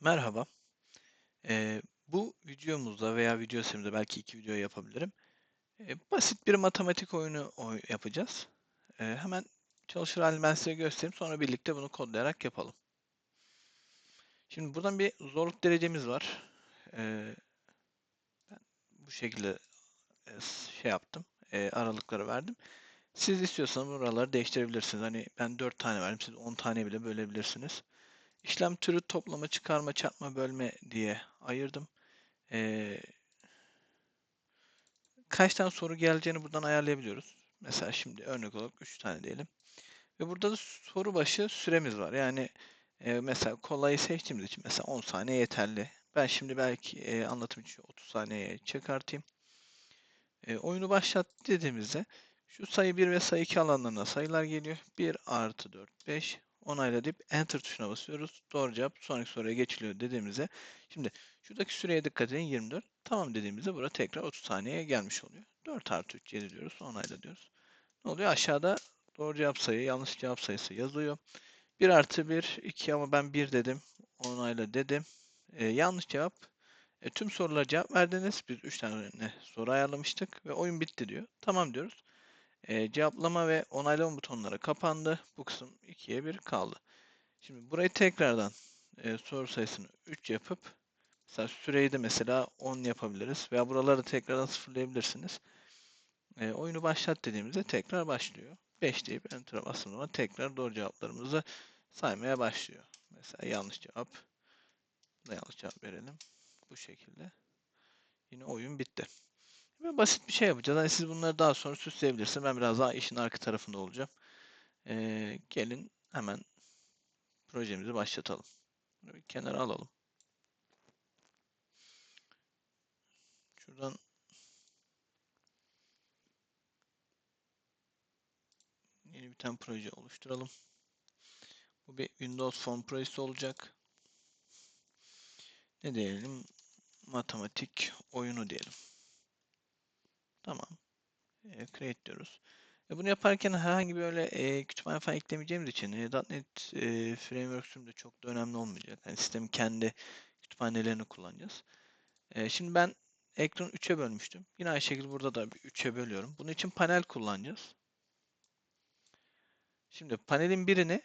Merhaba. Eee, bu videomuzda veya video serimizde belki iki video yapabilirim. Eee, basit bir matematik oyunu oy yapacağız. Eee, hemen çalışır halini ben size göstereyim. Sonra birlikte bunu kodlayarak yapalım. Şimdi buradan bir zorluk derecemiz var. Eee, ben bu şekilde e, şey yaptım. eee, aralıkları verdim. Siz istiyorsanız buraları değiştirebilirsiniz. Hani ben 4 tane verdim. Siz 10 tane bile bölebilirsiniz. İşlem türü toplama, çıkarma, çarpma, bölme diye ayırdım. Ee, kaç tane soru geleceğini buradan ayarlayabiliyoruz. Mesela şimdi örnek olarak 3 tane diyelim. Ve burada da soru başı süremiz var. Yani e, mesela kolayı seçtiğimiz için mesela 10 saniye yeterli. Ben şimdi belki e, anlatım için 30 saniyeye çıkartayım. E, oyunu başlat dediğimizde şu sayı 1 ve sayı 2 alanlarına sayılar geliyor. 1 artı 4, 5, onayla deyip enter tuşuna basıyoruz. Doğru cevap sonraki soruya geçiliyor dediğimizde. Şimdi şuradaki süreye dikkat edin 24. Tamam dediğimizde burada tekrar 30 saniyeye gelmiş oluyor. 4 artı 3 7 diyoruz. Onayla diyoruz. Ne oluyor? Aşağıda doğru cevap sayı, yanlış cevap sayısı yazıyor. 1 artı 1, 2 ama ben 1 dedim. Onayla dedim. Ee, yanlış cevap. E, tüm sorulara cevap verdiniz. Biz 3 tane soru ayarlamıştık ve oyun bitti diyor. Tamam diyoruz. E, cevaplama ve onaylama butonları kapandı. Bu kısım 2'ye 1 kaldı. Şimdi burayı tekrardan e, soru sayısını 3 yapıp mesela süreyi de mesela 10 yapabiliriz. Veya buraları tekrardan sıfırlayabilirsiniz. E, oyunu başlat dediğimizde tekrar başlıyor. 5 deyip enter'a bastığımız tekrar doğru cevaplarımızı saymaya başlıyor. Mesela yanlış cevap. Da yanlış cevap verelim. Bu şekilde. Yine oyun bitti. Ve basit bir şey yapacağız. Hani siz bunları daha sonra süsleyebilirsiniz. Ben biraz daha işin arka tarafında olacağım. Ee, gelin hemen projemizi başlatalım. Bir kenara alalım. Şuradan yeni bir tane proje oluşturalım. Bu bir Windows Phone projesi olacak. Ne diyelim? Matematik oyunu diyelim. Tamam. E, create diyoruz. E, bunu yaparken herhangi bir öyle e, kütüphane falan eklemeyeceğimiz için e, .NET e, Framework de çok da önemli olmayacak. Yani sistemin kendi kütüphanelerini kullanacağız. E, şimdi ben ekranı 3'e bölmüştüm. Yine aynı şekilde burada da 3'e bölüyorum. Bunun için panel kullanacağız. Şimdi panelin birini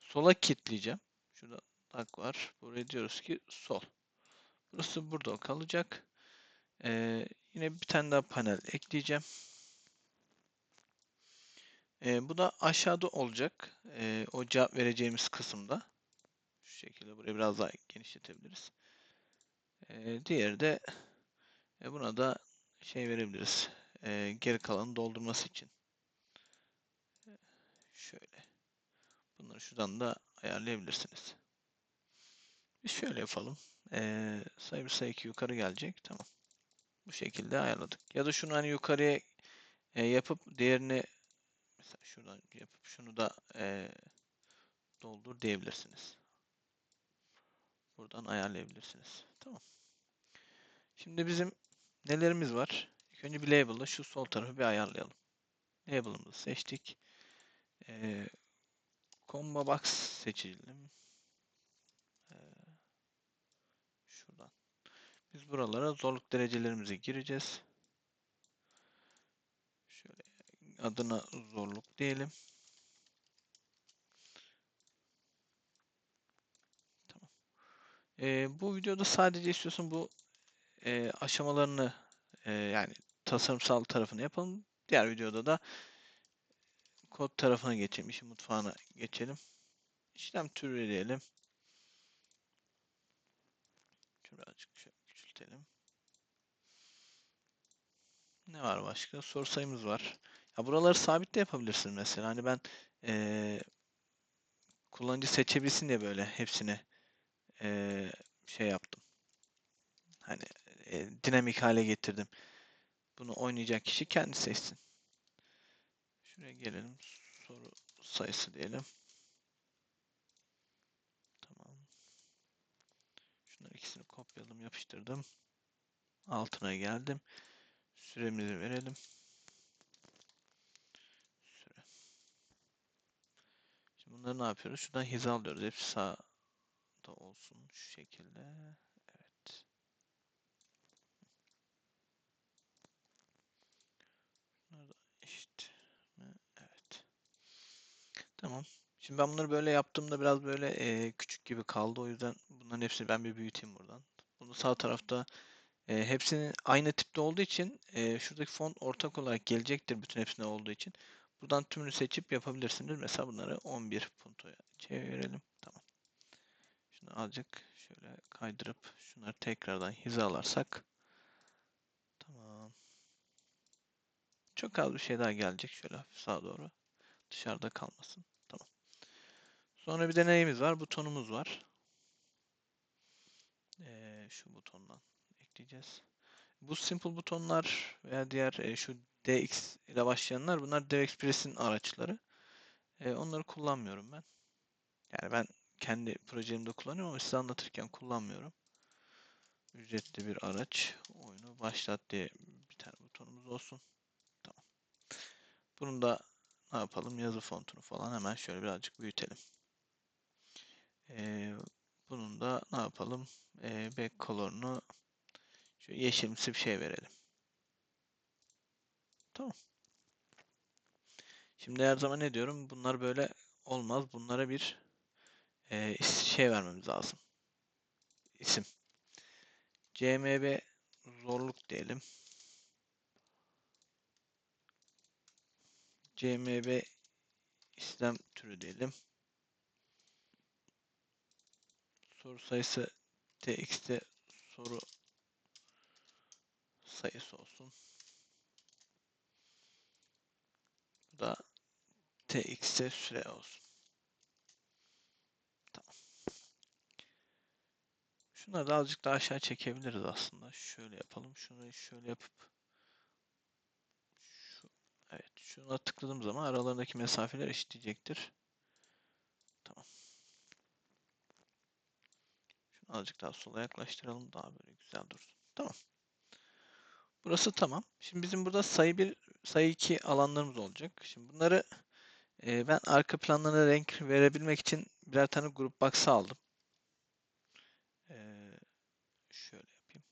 sola kilitleyeceğim. Şurada tak var. Buraya diyoruz ki sol. Burası burada kalacak. Ee, yine bir tane daha panel ekleyeceğim. Ee, bu da aşağıda olacak. Ee, o cevap vereceğimiz kısımda. Şu şekilde burayı biraz daha genişletebiliriz. Ee, diğeri de e, buna da şey verebiliriz. Ee, geri kalanı doldurması için. Şöyle. Bunları şuradan da ayarlayabilirsiniz. Biz şöyle yapalım. Ee, sayı 1 sayı 2 yukarı gelecek. Tamam. Bu şekilde ayarladık. Ya da şunu hani yukarıya e, yapıp diğerini mesela şuradan yapıp şunu da e, doldur diyebilirsiniz. Buradan ayarlayabilirsiniz. Tamam. Şimdi bizim nelerimiz var? İlk önce bir label'da şu sol tarafı bir ayarlayalım. Label'ımızı seçtik. E, combo box seçelim. Biz buralara zorluk derecelerimizi gireceğiz. Şöyle adına zorluk diyelim. Tamam. Ee, bu videoda sadece istiyorsun bu e, aşamalarını e, yani tasarımsal tarafını yapalım. Diğer videoda da kod tarafına geçelim. İşin mutfağına geçelim. İşlem türü diyelim. Birazcık şöyle küçültelim. Ne var başka? Soru sayımız var. Ya buraları sabit de yapabilirsin mesela. Hani ben ee, kullanıcı seçebilsin diye böyle hepsini ee, şey yaptım. Hani e, dinamik hale getirdim. Bunu oynayacak kişi kendi seçsin. Şuraya gelelim. Soru sayısı diyelim. İkisini kopyaladım, yapıştırdım. Altına geldim. Süremizi verelim. Süre. Şimdi bunları ne yapıyoruz? Şuradan hiza alıyoruz. Hepsi sağ da olsun şu şekilde. Evet. Bunlar da eşit mi? Evet. Tamam. Şimdi ben bunları böyle yaptığımda biraz böyle e, küçük gibi kaldı. O yüzden bunların hepsini ben bir büyüteyim buradan. Bunu sağ tarafta e, hepsinin aynı tipte olduğu için e, şuradaki font ortak olarak gelecektir bütün hepsine olduğu için. Buradan tümünü seçip yapabilirsiniz. Mesela bunları 11 puntoya çevirelim. Tamam. Şunu azıcık şöyle kaydırıp şunları tekrardan hizalarsak. Tamam. Çok az bir şey daha gelecek. Şöyle sağa doğru. Dışarıda kalmasın. Sonra bir de neyimiz var? Butonumuz var. Ee, şu butondan ekleyeceğiz. Bu simple butonlar veya diğer e, şu DX ile başlayanlar bunlar DevExpress'in araçları. E, onları kullanmıyorum ben. Yani ben kendi projemde kullanıyorum ama size anlatırken kullanmıyorum. Ücretli bir araç. Oyunu başlat diye bir tane butonumuz olsun. Tamam. Bunun da ne yapalım? Yazı fontunu falan hemen şöyle birazcık büyütelim. Ee, bunun da ne yapalım? Ee, back color'unu şu yeşilimsi bir şey verelim. Tamam. Şimdi her zaman ne diyorum? Bunlar böyle olmaz. Bunlara bir e, şey vermemiz lazım. İsim. CMB zorluk diyelim. CMB işlem türü diyelim. Soru sayısı txt'te soru sayısı olsun. Bu da tx'te süre olsun. Tamam. Şunları da azıcık daha aşağı çekebiliriz aslında. Şöyle yapalım. Şunu şöyle yapıp şu evet şuna tıkladığım zaman aralarındaki mesafeler eşitleyecektir. Tamam. Azıcık daha sola yaklaştıralım. Daha böyle güzel dursun. Tamam. Burası tamam. Şimdi bizim burada sayı 1, sayı 2 alanlarımız olacak. Şimdi bunları e, ben arka planlarına renk verebilmek için birer tane grup box aldım. E, şöyle yapayım.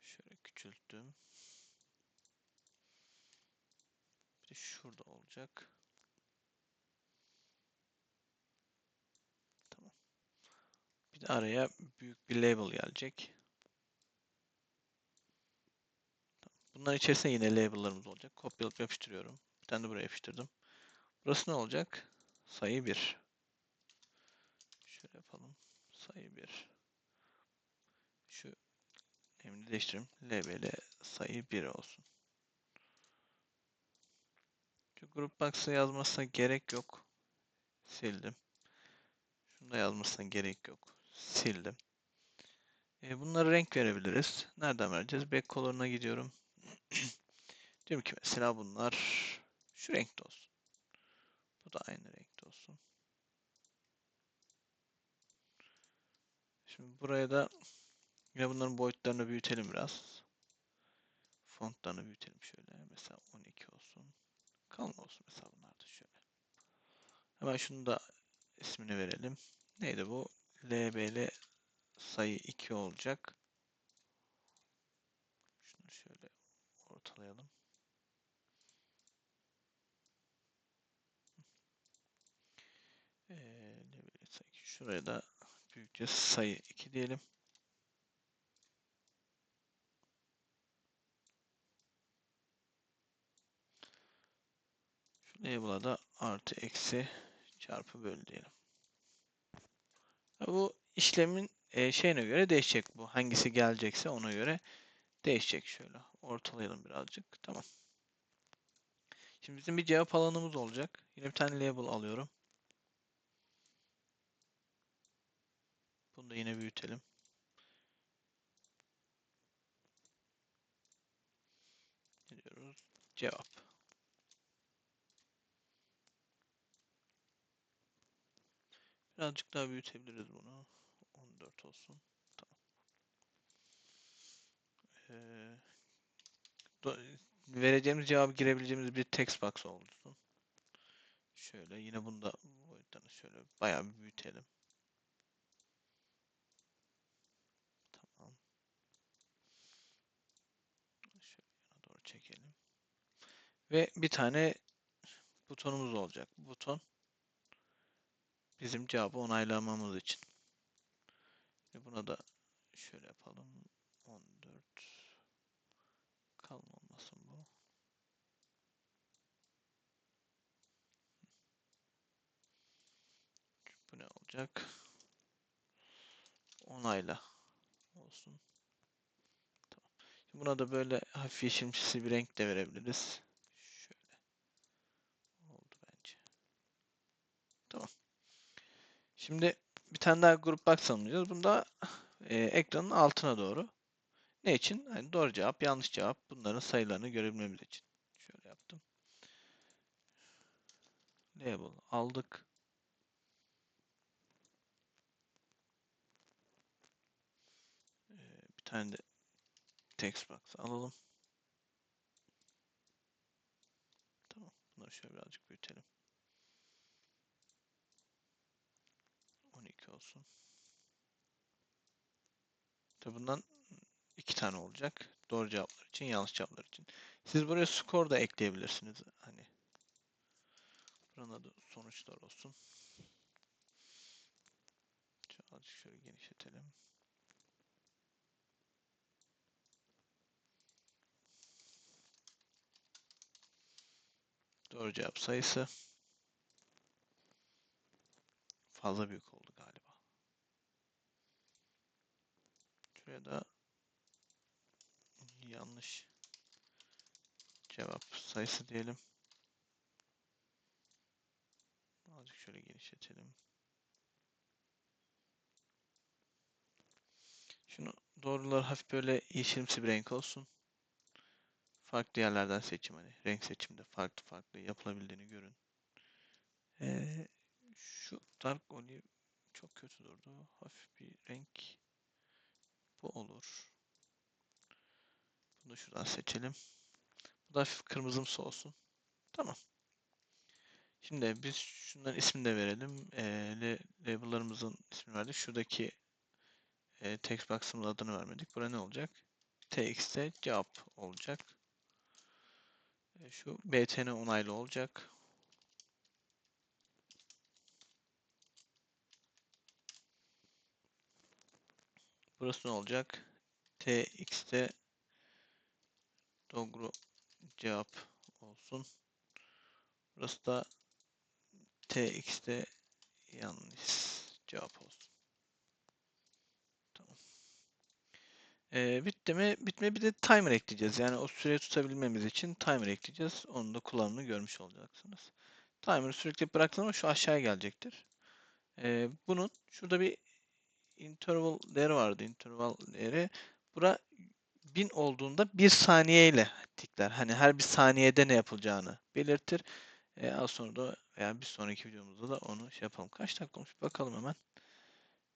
Şöyle küçülttüm. Bir şurada olacak. Tamam. Bir de araya büyük bir label gelecek. Bunların içerisinde yine label'larımız olacak. Kopyalayıp yapıştırıyorum. Bir tane de buraya yapıştırdım. Burası ne olacak? Sayı 1. Şöyle yapalım. Sayı 1. Şu emri değiştireyim. Label'e sayı 1 olsun. Şu grup box'a yazmasına gerek yok. Sildim. Şunu da yazmasına gerek yok. Sildim. E, bunlara renk verebiliriz. Nereden vereceğiz? Back color'ına gidiyorum. Diyorum ki mesela bunlar şu renkte olsun. Bu da aynı renkte olsun. Şimdi buraya da yine bunların boyutlarını büyütelim biraz. Fontlarını büyütelim şöyle. Mesela 12 olsun. Kalın olsun mesela bunlar da şöyle. Hemen şunu da ismini verelim. Neydi bu? LBL sayı 2 olacak. Şunu şöyle ortalayalım. Ee, şuraya da büyükçe sayı 2 diyelim. Şu label'a da artı eksi çarpı böl diyelim. Bu işlemin e, şeyine göre değişecek bu. Hangisi gelecekse ona göre değişecek. Şöyle ortalayalım birazcık. Tamam. Şimdi bizim bir cevap alanımız olacak. Yine bir tane label alıyorum. Bunu da yine büyütelim. Ne diyoruz? Cevap. Birazcık daha büyütebiliriz bunu. 14 olsun. Tamam. Ee, vereceğimiz cevabı girebileceğimiz bir text box olsun. Şöyle yine bunu da boyutlarını şöyle bayağı bir büyütelim. Tamam. Şöyle yana doğru çekelim. Ve bir tane butonumuz olacak. Bu buton bizim cevabı onaylamamız için. Ve buna da şöyle yapalım. 14 kalın olmasın bu. Bu ne olacak? Onayla olsun. Tamam. Şimdi Buna da böyle hafif yeşilimsi bir renk de verebiliriz. Şöyle. Oldu bence. Tamam. Şimdi bir tane daha grup box tanımlayacağız. Bunda e, ekranın altına doğru. Ne için? Hani doğru cevap, yanlış cevap. Bunların sayılarını görebilmemiz için. Şöyle yaptım. Label aldık. Ee, bir tane de text box alalım. Tamam. Bunları şöyle birazcık büyütelim. 12 olsun. Tabi bundan iki tane olacak. Doğru cevaplar için, yanlış cevaplar için. Siz buraya skor da ekleyebilirsiniz. Hani buranın adı sonuçlar olsun. Azıcık şöyle genişletelim. Doğru cevap sayısı fazla büyük oldu Şuraya da yanlış cevap sayısı diyelim. Azıcık şöyle genişletelim. Şunu doğrular hafif böyle yeşilimsi bir renk olsun. Farklı yerlerden seçim hani renk seçiminde farklı farklı yapılabildiğini görün. Ee, şu dark olive çok kötü durdu. Hafif bir renk bu olur. Bunu da şuradan seçelim. Bu da hafif kırmızımsı olsun. Tamam. Şimdi biz şunların ismini de verelim. La- label'larımızın ismini verdik. Şuradaki e, text box'ımızın adını vermedik. Buraya ne olacak? txt'te cevap olacak. E, şu btn onaylı olacak. Burası ne olacak? txt'te doğru cevap olsun. Burası da txt'te yanlış cevap olsun. Tamam. Ee, bitti mi? Bitme bir de timer ekleyeceğiz. Yani o süreyi tutabilmemiz için timer ekleyeceğiz. Onun da kullanımını görmüş olacaksınız. Timer'ı sürekli bıraktığında şu aşağıya gelecektir. Ee, bunun şurada bir interval değeri vardı. Interval değeri. Bura 1000 olduğunda bir saniyeyle tikler. Hani her bir saniyede ne yapılacağını belirtir. Ee, az sonra da veya bir sonraki videomuzda da onu şey yapalım. Kaç dakika olmuş? Bakalım hemen.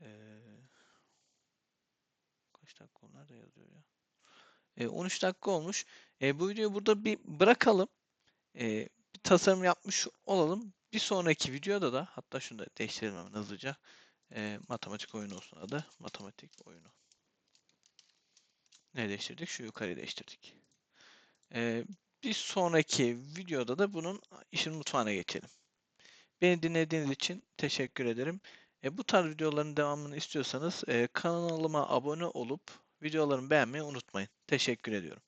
Ee, kaç dakika? Nerede yazıyor ya? Ee, 13 dakika olmuş. Ee, bu videoyu burada bir bırakalım. Ee, bir tasarım yapmış olalım. Bir sonraki videoda da hatta şunu da değiştirelim hemen hızlıca. Ee, matematik oyunu olsun adı. Matematik oyunu. Ne değiştirdik? Şu yukarıyı değiştirdik. Ee, bir sonraki videoda da bunun işin mutfağına geçelim. Beni dinlediğiniz için teşekkür ederim. E, bu tarz videoların devamını istiyorsanız e, kanalıma abone olup videolarımı beğenmeyi unutmayın. Teşekkür ediyorum.